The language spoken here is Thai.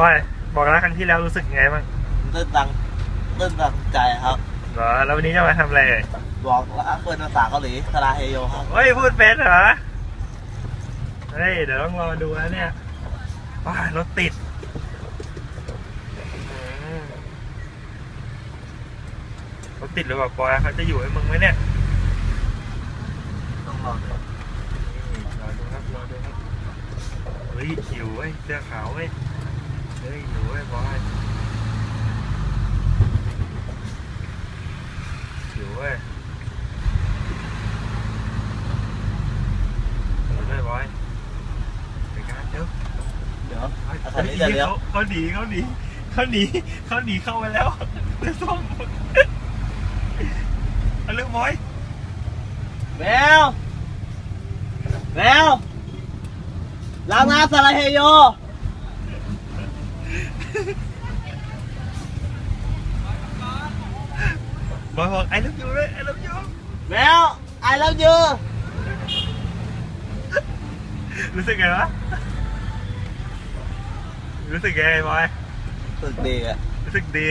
บอยบอกรักครั้งที่แล้วรู้สึกไงบ้างตื้นตังตื้นตังใจครับเหรอแล้ววันนี้จะมาทำอะไรเอ่ยบอกรักเป็นภาษาเกาหลีสลาเฮโยครับเฮ้ยพูดเป็นเหรอเฮ้ยเดี๋ยวต้องรอดูนะเนี่ยว้ารถติดอืมรถติดหรือเปล่าปอยเขาจะอยู่ให้มึงไหมเนี่ย ต้องรอดูนี่รอดูครับรอดูครับเฮ้ยหิวเว้ยเสื้อขาวเว้ย เฮ้ยวเว้ยบอยหิวเว้ยหิวด้ยบอยไปกันเดี๋ยวเดี๋ยวเฮ้ยคันนี้จะเลี้ยว เขาหนีเขาหนีเขาหนีเขาหนีเข้าไปแล้วเดี๋ยวส้มเอาเรื่องบอย แมว แมวล้างน้ำสลาเฮโย บอยบอกไอ้เลิฟยูด้วยไอ้เลิฟยูแมว I love you รู้สึกไงวะรู้สึกไงบอยสึกดีอะรู้สึกดี